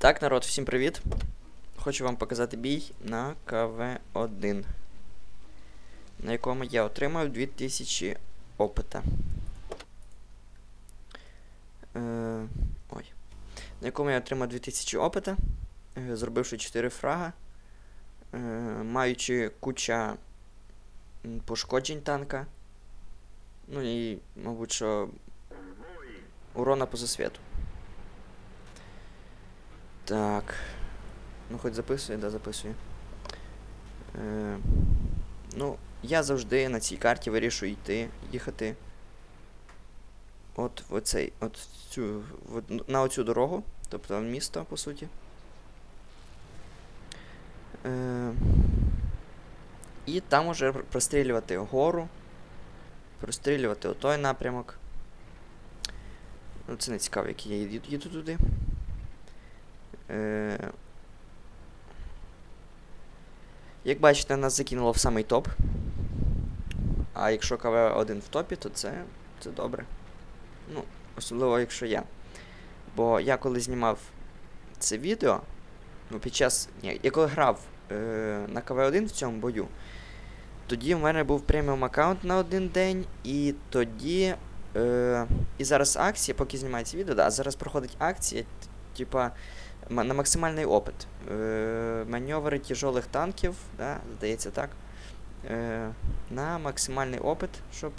Так, народ, всім привіт. Хочу вам показати бій на КВ1, на якому я отримав 2000 опита. Е, ой. На якому я отримав 2000 опита, е, зробивши 4 фрага, е, маючи куча пошкоджень танка. Ну і, мабуть, що урона по засвіту. Так. Ну, хоч записує, да, записує. Е, ну, я завжди на цій карті вирішую йти, їхати. От в оцей, от цю, в, на оцю дорогу, тобто в місто, по суті. Е, і там уже прострілювати гору, прострілювати отой напрямок. Ну, це не цікаво, як я їду туди. Е, Як бачите, нас закинуло в самий топ. А якщо КВ-1 в топі, то це, це добре. Ну, особливо якщо я. Бо я коли знімав це відео, ну під час. Ні, я коли грав е, на КВ-1 в цьому бою, тоді в мене був преміум аккаунт на один день, і тоді. Е, і зараз акція, поки знімається відео, да, зараз проходить акція, типа на максимальний опит. Е, маневри тяжелих танків, да, здається так. Е, на максимальний опит, щоб.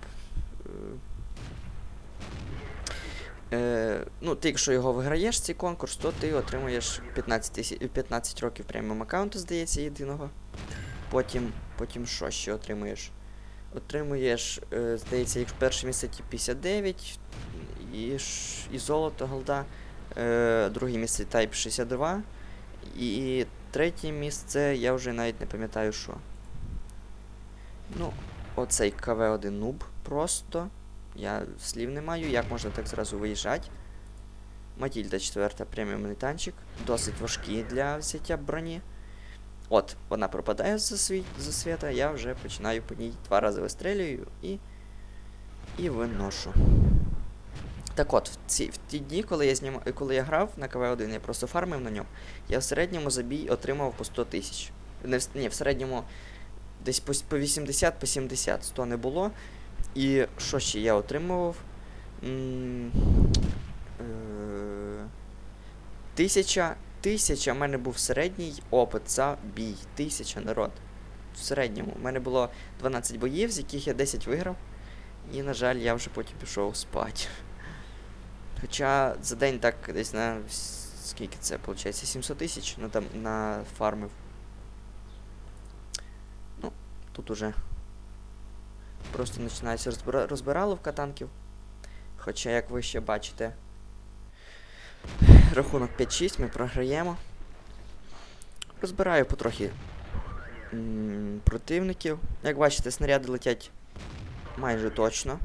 Е, е, ну, ти, якщо його виграєш, цей конкурс, то ти отримуєш 15, 15 років преміум аккаунту, здається, єдиного. Потім, потім що ще отримуєш? Отримуєш, е, здається, як перше місце ті 59 і, і золото голда. Е, друге місце Type 62. І третє місце, я вже навіть не пам'ятаю що. Ну, оцей КВ-1 нуб просто. Я слів не маю, як можна так зразу виїжджати. Матільда 4 преміумний танчик. Досить важкий для взяття броні. От, вона пропадає з засві... засвіта, я вже починаю по ній два рази вистрілюю і. і виношу. Так от, в, ці, в ті дні, коли я знімав, коли я грав на КВ-1, я просто фармив на ньому, я в середньому за бій отримав по 100 тисяч. Не в, ні, в середньому десь по, с- по 80, по 70, 100 не було. І що ще я отримував? Е, Тисяча, тисяча в мене був середній опит за бій. Тисяча народ. В середньому. У мене було 12 боїв, з яких я 10 виграв. І, на жаль, я вже потім пішов спати. Хоча за день так десь на скільки це виходить? 700 тисяч ну, там, на фармив. Ну, тут уже просто починається розбира... розбираловка танків. Хоча, як ви ще бачите, рахунок 5-6 ми програємо. Розбираю потрохи м, противників. Як бачите, снаряди летять майже точно.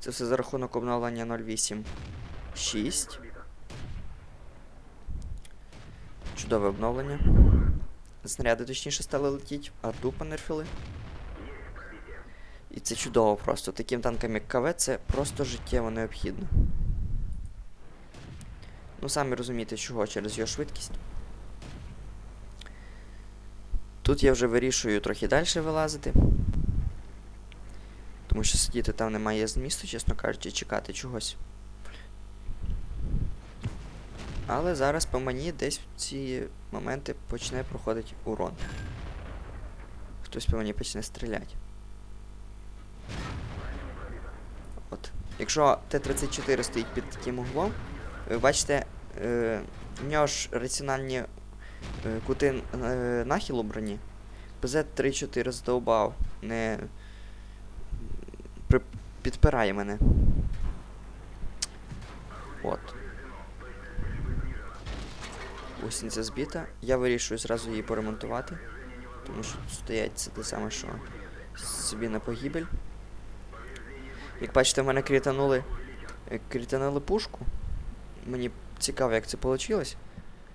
Це все за рахунок обновлення 0.8.6. Чудове обновлення. Снаряди точніше стали летіти, арту понерфили. І це чудово просто. Таким танкам, як КВ, це просто життєво необхідно. Ну, самі розумієте, чого через його швидкість. Тут я вже вирішую трохи далі вилазити. Тому що сидіти там немає змісту, чесно кажучи, чекати чогось. Але зараз по мені десь в ці моменти почне проходити урон. Хтось по мені почне стріляти. От. Якщо Т-34 стоїть під таким углом, ви бачите, е, в нього ж раціональні е, кути е, нахилу броні. ПЗ-34 здовбав, не. Підпирає мене. От. Гусениця збита. Я вирішую зразу її поремонтувати. Тому що стоять це те саме, що собі на погибель. Як бачите, в мене крітанули. е, Крітанули пушку. Мені цікаво, як це вийшло.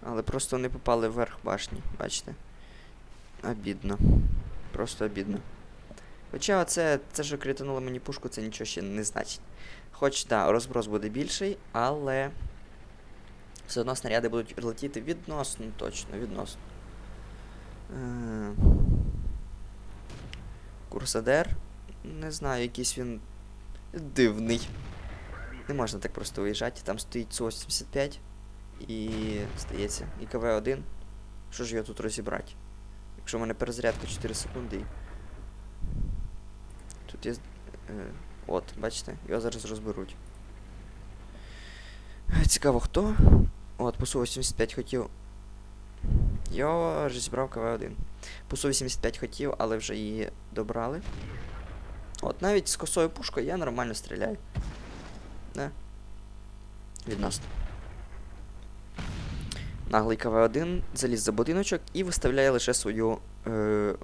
Але просто не попали вверх башні, бачите? Обідно. Просто обідно. Хоча це, це що критануло мені пушку, це нічого ще не значить. Хоч, так, да, розброс буде більший, але Все одно снаряди будуть летіти відносно точно, відносно. Е, Курсадер. Не знаю, якийсь він дивний. Не можна так просто виїжджати. Там стоїть Су-85 і, здається, і КВ-1. Що ж його тут розібрати? Якщо в мене перезарядка 4 секунди. Тут є. Е, от, бачите, його зараз розберуть. Цікаво хто. От, по Су-85 хотів. Його розібрав КВ-1. По Су-85 хотів, але вже її добрали. От навіть з косою пушкою я нормально стріляю. Не. Відносно. Наглий КВ-1 заліз за будиночок і виставляє лише свою е,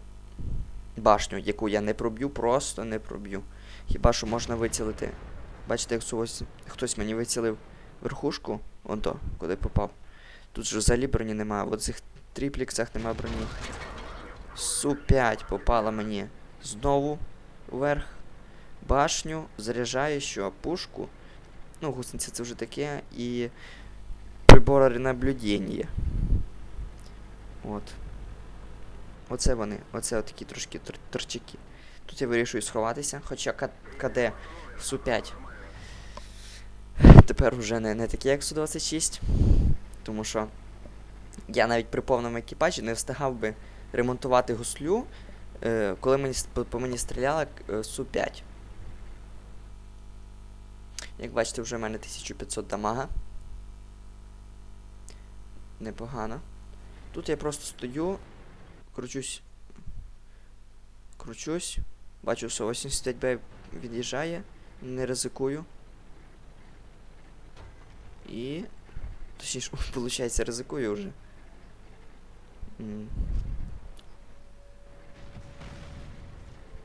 башню, яку я не проб'ю, просто не проб'ю. Хіба що можна вицілити. Бачите, як ось хтось мені вицілив верхушку, вон то, куди попав. Тут же взагалі броні немає. В цих тріпліксах немає броні. Су-5 попала мені знову вверх. Башню, заряджаю що пушку. Ну, гусениця це вже таке. І прибори наблюдення. От. Оце вони. Оце отакі трошки тор торчаки. Тут я вирішую сховатися, хоча КД Су-5 тепер вже не, не такі, як Су-26. Тому що я навіть при повному екіпажі не встигав би ремонтувати гуслю, е, коли мені, по, по мені стріляла е, Су-5. Як бачите, вже в мене 1500 дамага. Непогано. Тут я просто стою, кручусь. Кручусь. Бачу, що 85Б від'їжджає. Не ризикую. І. Точніше, виходить, ризикую вже.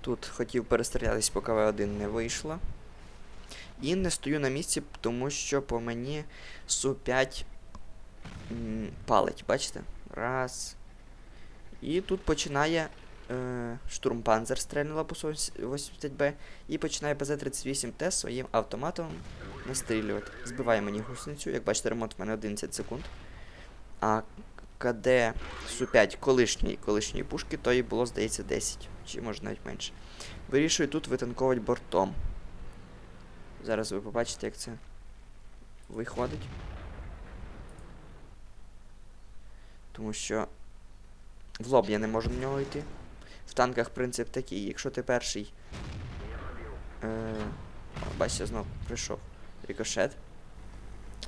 Тут хотів перестрілятись, поки В1 не вийшло. І не стою на місці, тому що по мені Су-5 палить, бачите? Раз. І тут починає е, штурмпанзер стрельнула по 85Б і починає ПЗ-38Т своїм автоматом настрілювати. Збиває мені гусеницю, як бачите, ремонт в мене 11 секунд. А КД Су-5 колишньої колишньої пушки, то їй було, здається, 10, чи може навіть менше. Вирішую тут витанковувати бортом. Зараз ви побачите, як це виходить. Тому що в лоб я не можу на нього йти. В танках принцип такий, якщо ти перший. Е, бачите, знов прийшов рикошет.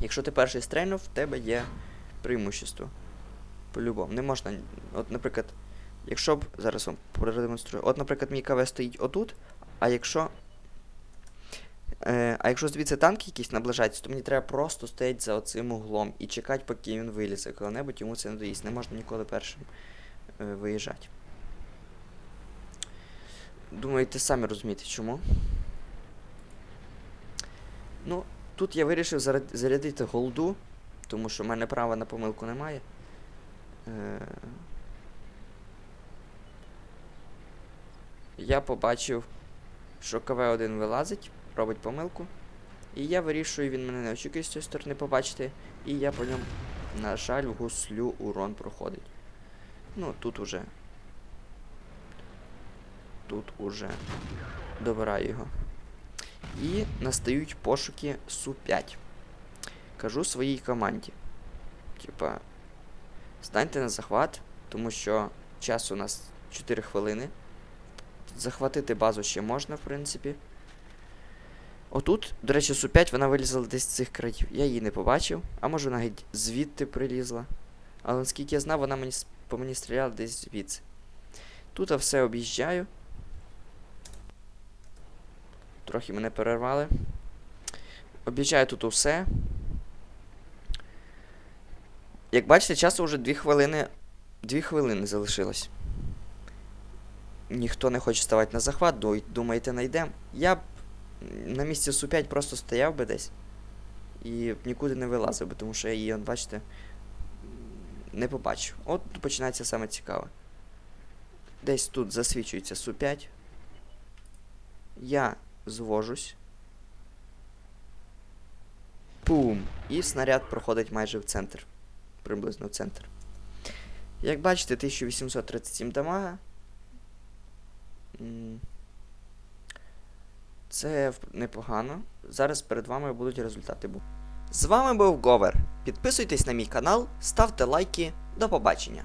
Якщо ти перший стрельнув, в тебе є преимущество. По-любому. Не можна. От, наприклад, якщо б. Зараз вам продемонструю. От, наприклад, мій КВ стоїть отут, а якщо. Е, а якщо звідси танк якийсь наближається, то мені треба просто стояти за оцим углом і чекати, поки він вилізе. Коли-небудь йому це не доїсть. Не можна ніколи першим е, виїжджати. Думаєте, самі розумієте, чому? Ну, тут я вирішив зарядити голду, тому що в мене права на помилку немає. Е... Я побачив, що КВ-1 вилазить, робить помилку. І я вирішую, він мене не очікує з цієї сторони побачити. І я по ньому, на жаль, гуслю урон проходить. Ну, тут уже. Тут уже добираю його. І настають пошуки Су-5. Кажу своїй команді. Типа, станьте на захват, тому що час у нас 4 хвилини. Захватити базу ще можна, в принципі. Отут, до речі, Су-5 вона вилізла десь з цих країв. Я її не побачив, а може вона геть звідти прилізла. Але наскільки я знав, вона мені, по мені стріляла десь звідси. Тут все об'їжджаю. Трохи мене перервали. Об'їжджаю тут усе. Як бачите, часу вже 2 хвилини. 2 хвилини залишилось. Ніхто не хоче ставати на захват, ду- думаєте, найдем. Я б на місці Су-5 просто стояв би десь. І нікуди не вилазив би, тому що я її, бачите, не побачив. От починається саме цікаве. Десь тут засвічується Су-5. Я звожусь. Пум! І снаряд проходить майже в центр. Приблизно в центр. Як бачите, 1837 дамага. Це непогано. Зараз перед вами будуть результати. З вами був Говер. Підписуйтесь на мій канал, ставте лайки. До побачення.